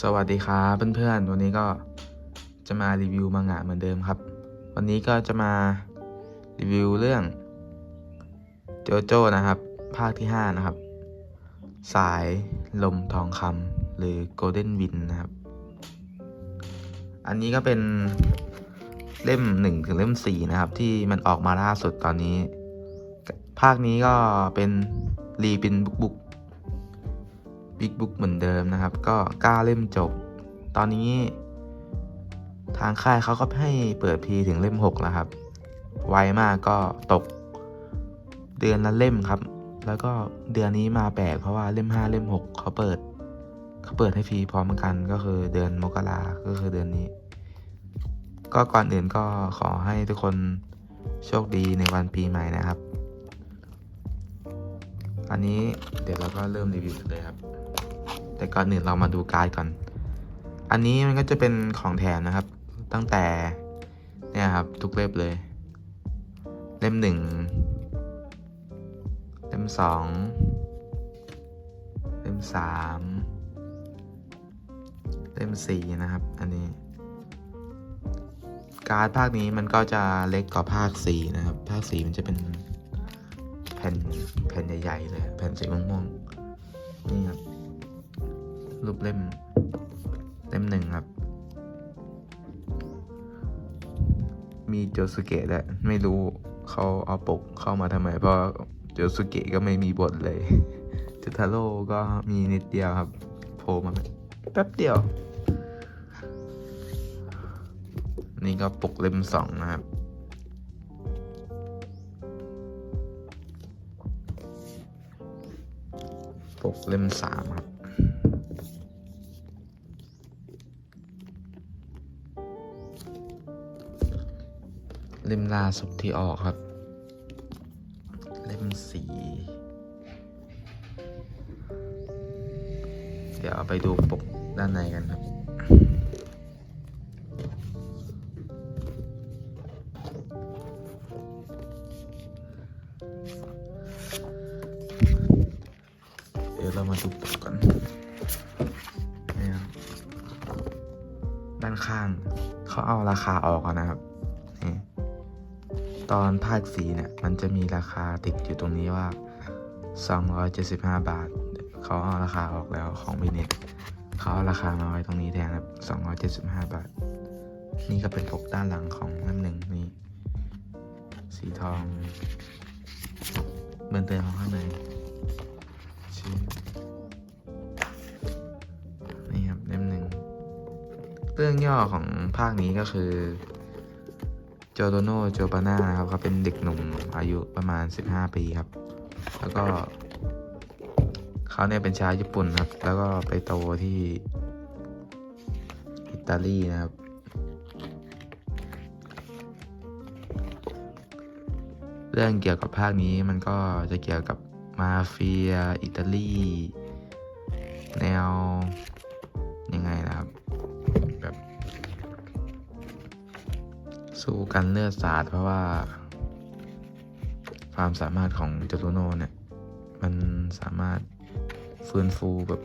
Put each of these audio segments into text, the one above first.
สวัสดีครับเพื่อนๆ วันนี้ก็จะมารีวิวมังงะเหมือนเดิมครับ วันนี้ก็จะมารีวิวเรื่องโจโจ้นะครับ ภาคที่ 5 นะครับ สายลมทองคำหรือ Golden Wind นะครับ อันนี้ก็เป็นเล่ม 1 ถึงเล่ม 4 นะครับ ที่มันออกมาล่าสุดตอนนี้ ภาคนี้ก็เป็นรีปินบุก บิ๊กบุ๊กเหมือนเดิมนะครับ ก็กล้าเล่มจบ ตอนนี้ ทางค่ายเขาก็ให้เปิดพีถึงเล่ม 6 แล้วครับ ไวมากก็ตกเดือนละเล่มครับ แล้วก็เดือนนี้มาแปลกเพราะว่าเล่ม 5 เล่ม 6 เขาเปิดเขาเปิดให้ฟรีพร้อมกันก็คือเดือนมกราก็คือเดือนนี้ ก็ก่อนอื่นก็ขอให้ทุกคนโชคดีในวันปีใหม่นะครับ อันนี้เดี๋ยวเราก็เริ่มรีวิวเลยครับ แต่ก่อนอื่นเรามาดูการ์ดก่อน อันนี้มันก็จะเป็นของแถมนะครับ ตั้งแต่เนี่ยครับทุกเล่มเลย เล่มหนึ่งเล่มสองเล่มสามเล่มสี่นะครับ อันนี้ การ์ดภาคนี้มันก็จะเล็กกว่าภาคสี่นะครับ ภาคสี่มันจะเป็นแผ่นแผ่นใหญ่ๆเลย แผ่นสีม่วงๆนี่ครับ รูปเล่มเล่มหนึ่งครับ มีโจสุเกะด้วยไม่รู้เขาเอาปกเข้ามาทำไม เพราะโจสุเกะก็ไม่มีบทเลยจุทาโร่ก็มีนิดเดียวครับโผล่มาแป๊บเดียว นี่ก็ปกเล่มสองนะครับปกเล่มสามครับ ล่มล่าสุดที่ออกครับ เล่มสีเดี๋ยวเอาไปดูปกด้านในกันครับเดี๋ยวเรามาดูปกกันนี่ครับด้านข้าง เขาเอาราคาออกก่อนนะครับ ตอนภาคสีเนี่ย มันจะมีราคาติดอยู่ตรงนี้ว่า 275 บาท เขาเอาราคาออกแล้วของบิเน็ตเขาเอาราคามาไว้ตรงนี้แทนครับ 275 บาท นี่ก็เป็นปกด้านหลังของน้ำหนึ่งนี่ สีทองเบิร์นเตือนของข้างในชื่อนี่ครับเล่มหนึ่งเรื่องย่อของภาคนี้ก็คือ โจโดโนโจบาน่านะครับเขาเป็นเด็กหนุ่มอายุประมาณ 15 ปีครับ แล้วก็เขาเนี่ยเป็นชาวญี่ปุ่นครับ แล้วก็ไปโตที่อิตาลีนะครับเรื่องเกี่ยวกับภาคนี้มันก็จะเกี่ยวกับมาเฟีย อิตาลี แนว ยังไงนะครับ สู้กันเลือดสาดเพราะว่า ความสามารถของจโรโนเนี่ย มันสามารถฟื้นฟูแบบ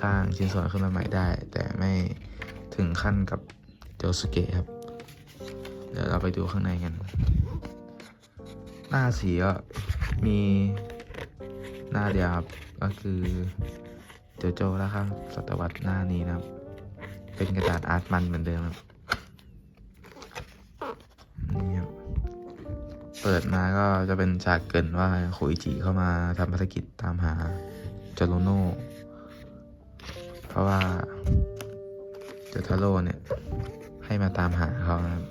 สร้างชิ้นส่วนขึ้นมาใหม่ได้ แต่ไม่ถึงขั้นกับโจสุเกะครับ เดี๋ยวเราไปดูข้างในกัน หน้าสีก็มีหน้าเดียวครับ ก็คือโจโจแล้วครับศตวรรษหน้านี้นะครับ เป็นกระดาษอาร์ตมันเหมือนเดิมครับ เปิดมาก็จะเป็นฉากเกินว่าโคอิจิเข้ามาทำภารกิจตามหาจโรโน่เพราะว่าเจทาโร่เนี่ย ให้มาตามหาเขานะครับ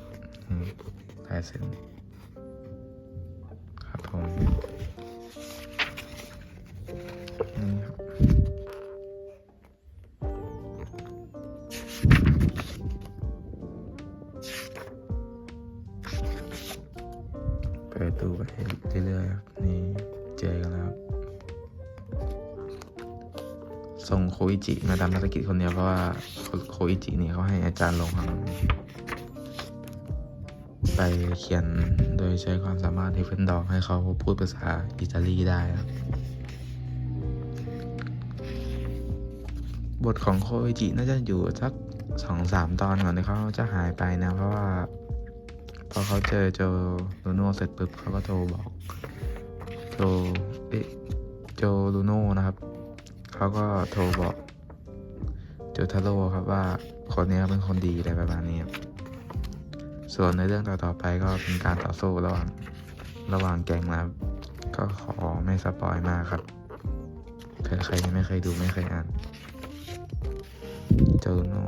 ลายเซ็นครับผม ส่งโคอิจิมาทำภารกิจคนเดียวเพราะว่าโคอิจินี่เขาให้อาจารย์ลงครับไปเขียนโดยใช้ความสามารถที่เฟนดอกให้เขาพูดภาษาอิตาลีได้ครับบทของโคอิจิน่าจะอยู่สักสองสามตอนก่อนที่เขาจะหายไปนะ เพราะว่า พอเขาเจอโจลูโน่เสร็จปุ๊บเขาก็โทรบอก โจเอะโจลูโน่นะครับ เขาก็โทรบอกโจทาโร่ครับว่าคนนี้เป็นคนดีอะไรประมาณนี้ครับส่วนในเรื่องต่อๆไปก็เป็นการต่อสู้ระหว่างระหว่างแก๊งนะก็ขอไม่สปอยมากครับเผื่อใครไม่เคยดูไม่เคยอ่านโจลูโน่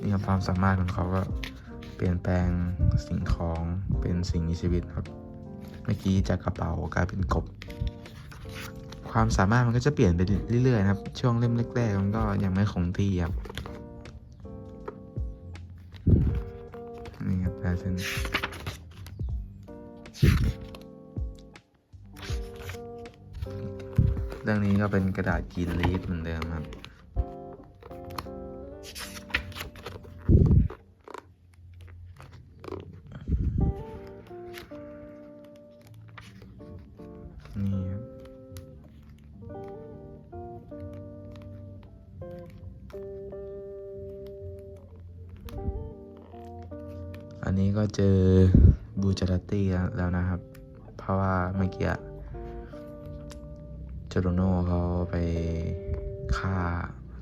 นี่ครับความสามารถของเขาก็เปลี่ยนแปลงสิ่งของเป็นสิ่งมีชีวิตครับ เมื่อกี้จากกระเป๋ากลายเป็นกบ ความสามารถมันก็จะเปลี่ยนไปเรื่อยๆนะครับ ช่วงเล่มแรกๆมันก็ยังไม่คงที่ครับนี่ครับลายเส้นเรื่องนี้ก็เป็นกระดาษกรีนลีฟเหมือนเดิมครับ อันนี้ก็เจอบูจาราตี้แล้วนะครับ เพราะว่าเมื่อกี้จโรโน่เขาไปฆ่า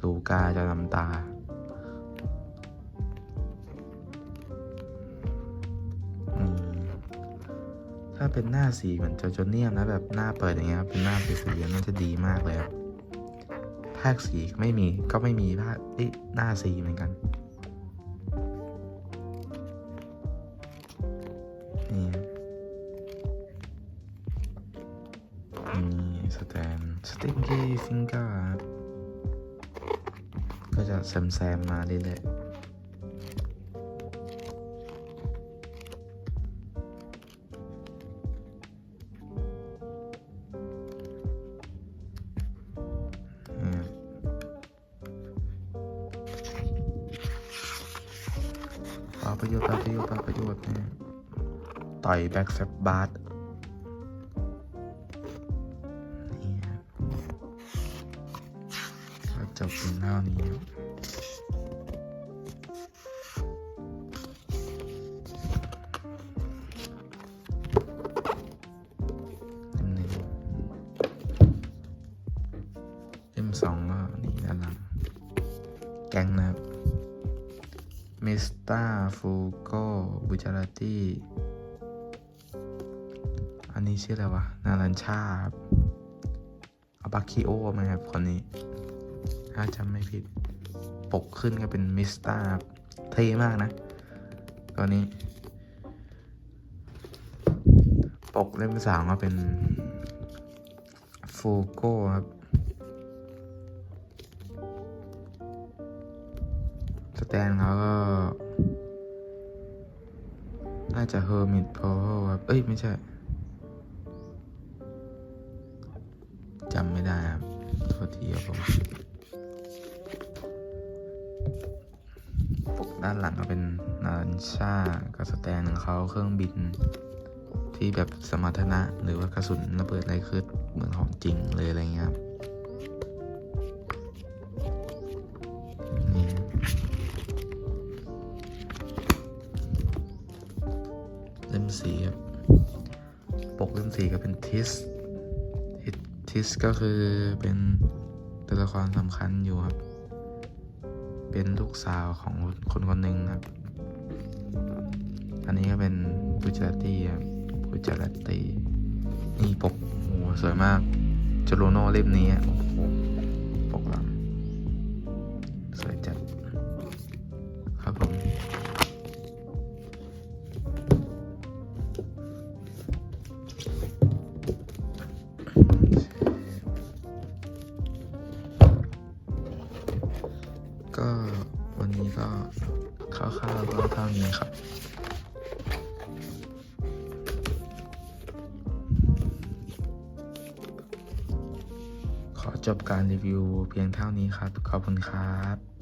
ลูก้าจะลำตา ถ้าเป็นหน้าสีเหมือนโจโจเนียมนะแบบหน้าเปิดอย่างเงี้ยเป็นหน้าสีๆน่าจะดีมากเลยครับภาคสีไม่มีก็ไม่มีภาคหน้าสีเหมือนกัน สแตนสติงกี้ฟิงเกอร์ก็จะแซมๆมาเรื่อยๆอืมปาประโยชน์ปาประโยชน์ปาประโยชน์เนี่ยต่อยแบ็กแซบบาร์ จบเป็นเท่านี้เต็มหนึ่งเล่มสองก็นี่ด้านหลังแก๊งนะครับมิสตาฟูโกบุจาราตี้อันนี้ชื่ออะไรวะ นารันชาครับอาบาคิโอไหมครับคนนี้ ถ้าจำไม่ผิด ปกขึ้นก็เป็นมิสตารับเท่มากนะตัวนี้ ปกเล่มสามก็เป็นฟูโกครับสแตนเขาก็น่าจะเฮอร์มิตโพครับ เอ้ย ไม่ใช่จำไม่ได้ครับโทษทีครับผม ด้านหลังก็เป็นนารันชากับสแตนของเขาเครื่องบิน ที่แบบสมรรถนะหรือว่ากระสุนระเบิดอะไรคือเหมือนของจริงเลยอะไรเงี้ยครับเล่มสีครับปกเล่มสีก็เป็นทิสทิสก็คือเป็นตัวละครสำคัญอยู่ครับ เป็นลูกสาวของคนคนหนึ่งครับ อันนี้ก็เป็นบูจาราตี้ครับบูจาราตี้นี่ปกโอ้โหสวยมากจโรโนเล่มนี้อะโอ้โห ขอจบการรีวิวเพียงเท่านี้ครับ ขอบคุณครับ